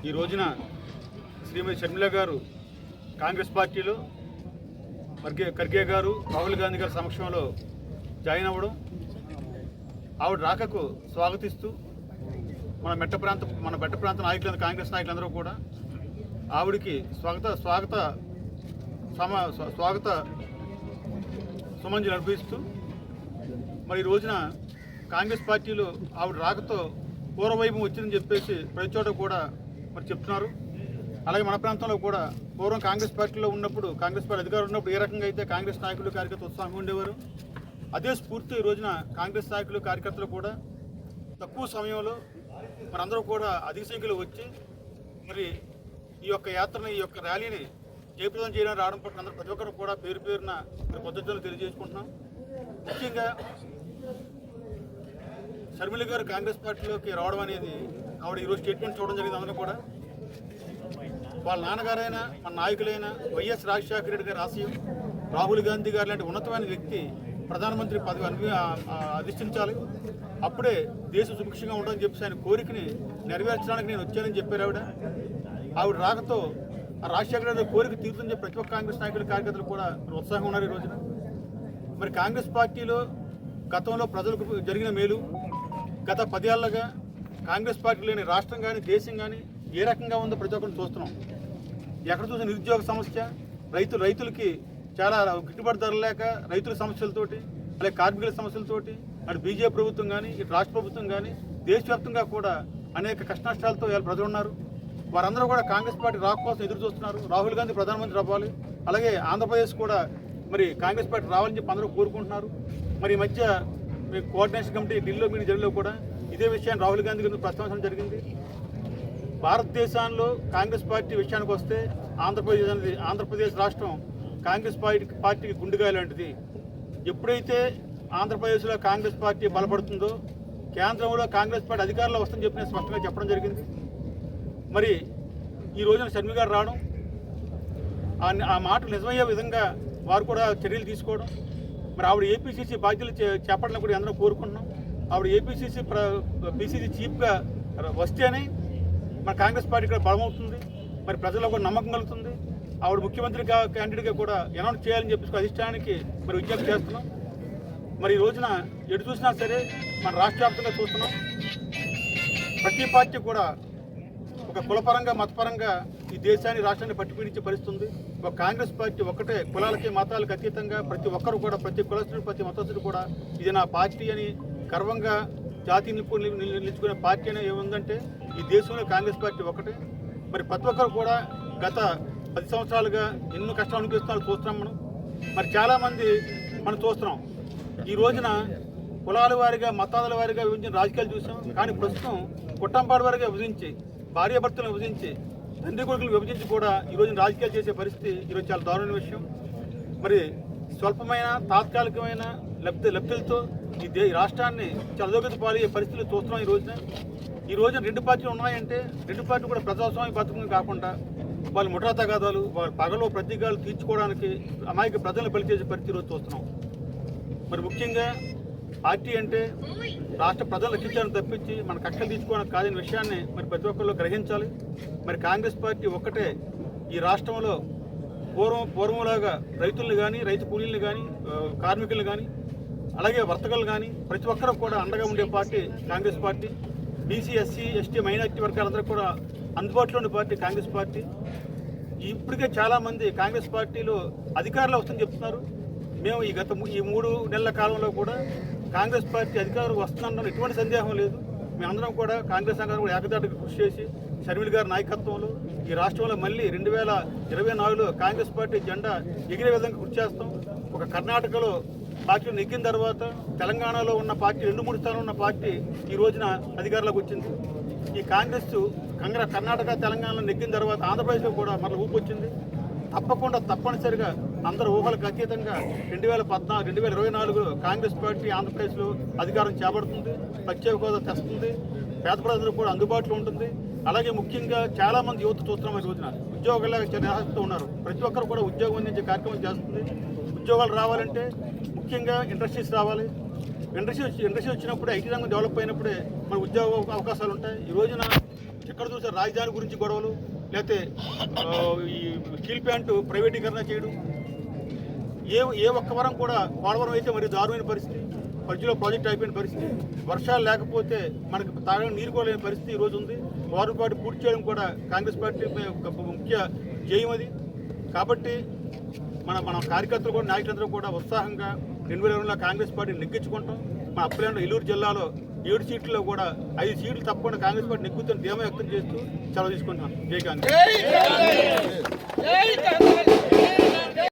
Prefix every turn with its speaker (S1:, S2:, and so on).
S1: ఈ రోజున శ్రీమతి షర్మిల గారు కాంగ్రెస్ పార్టీలో మర్గే ఖర్గే గారు రాహుల్ గాంధీ గారి సమక్షంలో జాయిన్ అవ్వడం ఆవిడ రాకకు స్వాగతిస్తూ మన మెట్ట ప్రాంత మన మెట్ట ప్రాంత నాయకులు కాంగ్రెస్ నాయకులందరూ కూడా ఆవిడికి స్వాగత స్వాగత సమ స్వాగత సుమంజలు అర్పిస్తూ మరి ఈ రోజున కాంగ్రెస్ పార్టీలో ఆవిడ రాకతో పూర్వవైపు వచ్చిందని చెప్పేసి ప్రతి చోట కూడా మరి చెప్తున్నారు. అలాగే మన ప్రాంతంలో కూడా పూర్వం కాంగ్రెస్ పార్టీలో ఉన్నప్పుడు కాంగ్రెస్ పార్టీ అధికారం ఉన్నప్పుడు ఏ రకంగా అయితే కాంగ్రెస్ నాయకులు కార్యకర్తలు ఉత్సాహంగా ఉండేవారు అదే స్ఫూర్తి ఈ రోజున కాంగ్రెస్ నాయకులు కార్యకర్తలు కూడా తక్కువ సమయంలో మనందరూ కూడా అధిక సంఖ్యలో వచ్చి మరి ఈ యొక్క యాత్రని ఈ యొక్క ర్యాలీని జయప్రదం చేయడం రావడం పట్ల అందరూ ప్రతి ఒక్కరు కూడా పేరు పేరున మరి పద్ధతులు తెలియజేసుకుంటున్నాం. ముఖ్యంగా షర్మిల గారు కాంగ్రెస్ పార్టీలోకి రావడం అనేది ఆవిడ ఈరోజు స్టేట్మెంట్ చూడడం జరిగింది అందరూ కూడా. వాళ్ళ నాన్నగారైనా మన నాయకులైన వైఎస్ రాజశేఖర రెడ్డి గారి ఆశయం రాహుల్ గాంధీ గారు లాంటి ఉన్నతమైన వ్యక్తి ప్రధానమంత్రి పదవి అను అధిష్ఠించాలి. అప్పుడే దేశ సుభిక్షంగా ఉండాలని చెప్పేసి ఆయన కోరికని నెరవేర్చడానికి నేను వచ్చానని చెప్పారు ఆవిడ. ఆవిడ రాకతో ఆ రాజశేఖర రెడ్డి కోరిక తీరుతుందని చెప్పి ప్రతి ఒక్క కాంగ్రెస్ నాయకులు కార్యకర్తలు కూడా ఉత్సాహంగా ఉన్నారు ఈ రోజున. మరి కాంగ్రెస్ పార్టీలో గతంలో ప్రజలకు జరిగిన మేలు గత పదేళ్ళుగా కాంగ్రెస్ పార్టీ లేని రాష్ట్రం కానీ దేశం కానీ ఏ రకంగా ఉందో ప్రతి ఒక్కరిని చూస్తున్నాం. ఎక్కడ చూసిన నిరుద్యోగ సమస్య రైతు రైతులకి చాలా గిట్టుబాటు ధర లేక రైతుల సమస్యలతోటి అలాగే కార్మికుల సమస్యలతోటి అటు బీజేపీ ప్రభుత్వం కానీ ఇటు రాష్ట్ర ప్రభుత్వం కానీ దేశవ్యాప్తంగా కూడా అనేక కష్టనష్టాలతో ఇవాళ ప్రజలు ఉన్నారు. వారందరూ కూడా కాంగ్రెస్ పార్టీ రాక కోసం ఎదురు చూస్తున్నారు. రాహుల్ గాంధీ ప్రధానమంత్రి అవ్వాలి. అలాగే ఆంధ్రప్రదేశ్ కూడా మరి కాంగ్రెస్ పార్టీ రావాలని చెప్పి అందరూ కోరుకుంటున్నారు. మరి ఈ మధ్య మీ కోఆర్డినేషన్ కమిటీ ఢిల్లీలో మీ ఢిల్లీలో కూడా ఇదే విషయాన్ని రాహుల్ గాంధీ గారిని ప్రస్తావించడం జరిగింది? భారతదేశంలో కాంగ్రెస్ పార్టీ విషయానికి వస్తే ఆంధ్రప్రదేశ్ అనేది ఆంధ్రప్రదేశ్ రాష్ట్రం కాంగ్రెస్ పార్టీ పార్టీకి గుండెకాయ లాంటిది. ఎప్పుడైతే ఆంధ్రప్రదేశ్లో కాంగ్రెస్ పార్టీ బలపడుతుందో కేంద్రంలో కాంగ్రెస్ పార్టీ అధికారంలో వస్తుందని చెప్పి స్పష్టంగా చెప్పడం జరిగింది. మరి ఈ రోజున షర్మి గారు రావడం ఆ- ఆ మాటలు నిజమయ్యే విధంగా వారు కూడా చర్యలు తీసుకోవడం మరి ఆవిడ ఏపీసీసీ బాధ్యతలు చే- చేపట్టాలని కూడా అందరం కోరుకుంటున్నాం. ఆవిడ ఏపీసీసీ ప్ర పీసీసీ చీఫ్గా వస్తేనే మన కాంగ్రెస్ పార్టీ కూడా బలమవుతుంది. మరి ప్రజల్లో కూడా నమ్మకం కలుగుతుంది. ఆవిడ ముఖ్యమంత్రి క్యాండిడేట్గా కూడా అనౌన్స్ చేయాలని చెప్పేసి అధిష్టానానికి మరి విజ్ఞప్తి చేస్తున్నాం. మరి ఈ రోజున ఎటు చూసినా సరే మన రాష్ట్ర వ్యాప్తంగా చూస్తున్నాం. ప్రతి పార్టీ కూడా ఒక కులపరంగా మతపరంగా ఈ దేశాన్ని రాష్ట్రాన్ని పట్టిపీడించే పరిస్థితుంది. ఒక కాంగ్రెస్ పార్టీ ఒక్కటే కులాలకి మతాలకు అతీతంగా ప్రతి ఒక్కరు కూడా ప్రతి కులస్తుడు ప్రతి మతస్థుడు కూడా ఇది నా పార్టీ అని గర్వంగా జాతి నిలుపు నిలుచుకునే పార్టీ అనేది ఏముందంటే ఈ దేశంలో కాంగ్రెస్ పార్టీ ఒకటే. మరి ప్రతి ఒక్కరు కూడా గత పది సంవత్సరాలుగా ఎన్నో కష్టాలు అనిపిస్తున్నారు చూస్తున్నాం మనం. మరి చాలామంది మనం చూస్తున్నాం. ఈ రోజున కులాల వారిగా మతాల వారిగా విభజించిన రాజకీయాలు చూసాం. కానీ ప్రస్తుతం కుట్టంపాడు వారిగా విభజించి భార్యాభర్తలను విభజించి తండ్రి కొడుకులు విభజించి కూడా ఈ రోజున రాజకీయాలు చేసే పరిస్థితి ఈరోజు చాలా దారుణ విషయం. మరి స్వల్పమైన తాత్కాలికమైన లబ్ధి లబ్ధులతో ఈ దే రాష్ట్రాన్ని చదవగతి పాలయ్యే పరిస్థితులు చూస్తున్నాం ఈ రోజున. ఈ రోజున రెండు పార్టీలు ఉన్నాయంటే రెండు పార్టీలు కూడా ప్రజాస్వామ్య బతుకుని కాకుండా వాళ్ళు ముఠా తగాదాలు వాళ్ళ పగలో ప్రతీకాలు తీర్చుకోవడానికి అమాయక ప్రజలను బలి చేసే పరిస్థితి రోజు చూస్తున్నాం. మరి ముఖ్యంగా పార్టీ అంటే రాష్ట్ర ప్రజలు రక్షించాలని తప్పించి మన కక్షలు తీసుకోవడానికి కాదని విషయాన్ని మరి ప్రతి ఒక్కళ్ళు గ్రహించాలి. మరి కాంగ్రెస్ పార్టీ ఒక్కటే ఈ రాష్ట్రంలో పూర్వం పూర్వంలాగా రైతుల్ని కానీ రైతు కూలీలను కానీ కార్మికులను కానీ అలాగే వర్తకులు కానీ ప్రతి ఒక్కరూ కూడా అండగా ఉండే party Congress party BC SC ST minority వర్గాలందరూ కూడా అందుబాటులో ఉండే పార్టీ కాంగ్రెస్ పార్టీ. ఇప్పటికే చాలామంది కాంగ్రెస్ పార్టీలో అధికారంలో వస్తుందని చెప్తున్నారు. మేము ఈ గత ఈ మూడు నెలల కాలంలో కూడా కాంగ్రెస్ పార్టీ అధికారం వస్తుందన్న ఎటువంటి సందేహం లేదు. మేమందరం కూడా కాంగ్రెస్ సంఘం కూడా ఏకదాటికి కృషి చేసి షర్మిల్ గారి నాయకత్వంలో ఈ రాష్ట్రంలో మళ్ళీ రెండు వేల ఇరవై నాలుగులో కాంగ్రెస్ పార్టీ జెండా ఎగిరే విధంగా కృషి చేస్తాం. ఒక కర్ణాటకలో పార్టీ నెగ్గిన తర్వాత తెలంగాణలో ఉన్న పార్టీ రెండు మూడు స్థానాలు ఉన్న పార్టీ ఈ రోజున అధికారంలోకి వచ్చింది. ఈ కాంగ్రెస్ కంగ్ర కర్ణాటక తెలంగాణలో నెగ్గిన తర్వాత ఆంధ్రప్రదేశ్లో కూడా మరల ఊపు వచ్చింది. తప్పకుండా తప్పనిసరిగా అందరు ఊహలకు అతీతంగా రెండు వేల పద్నాలుగు రెండు వేల ఇరవై నాలుగులో కాంగ్రెస్ పార్టీ ఆంధ్రప్రదేశ్లో అధికారం చేపడుతుంది ప్రత్యేక హోదా తెస్తుంది పేద ప్రజలకు కూడా అందుబాటులో ఉంటుంది. అలాగే ముఖ్యంగా చాలామంది యువత చూస్తున్నాం ఈ రోజున. ఉద్యోగాల నిరాశతో ఉన్నారు. ప్రతి ఒక్కరు కూడా ఉద్యోగం అందించే కార్యక్రమం చేస్తుంది. ఉద్యోగాలు రావాలంటే ముఖ్యంగా ఇండస్ట్రీస్ రావాలి. ఇండస్ట్రీ వచ్చి ఇండస్ట్రీ వచ్చినప్పుడు ఐటీ రంగం డెవలప్ అయినప్పుడే మన ఉద్యోగ అవకాశాలు ఉంటాయి. ఈ రోజున ఎక్కడ చూసిన రాజధాని గురించి గొడవలు లేకపోతే ఈ స్టీల్ ప్లాంట్ ప్రైవేటీకరణ చేయడం. ఏ ఏ ఒక్క వరం కూడా పోలవరం అయితే మరి దారుణమైన పరిస్థితి. మధ్యలో ప్రాజెక్ట్ అయిపోయిన పరిస్థితి. వర్షాలు లేకపోతే మనకు తాగడానికి నీరు కూడా లేని పరిస్థితి ఈరోజు రోజు ఉంది. వారు పాటు పూర్తి చేయడం కూడా కాంగ్రెస్ పార్టీ ముఖ్య జయం అది. కాబట్టి మన మన కార్యకర్తలు కూడా నాయకులందరూ కూడా ఉత్సాహంగా రెండు వేల ఇరవైలో కాంగ్రెస్ పార్టీని నెగ్గించుకుంటాం. మా అప్పులైన ఏలూరు జిల్లాలో ఏడు సీట్లలో కూడా ఐదు సీట్లు తప్పకుండా కాంగ్రెస్ పార్టీ నెగ్గుతున్న ధీమా వ్యక్తం చేస్తూ సెలవు తీసుకుంటున్నాను జై
S2: జై కాంగ్రెస్.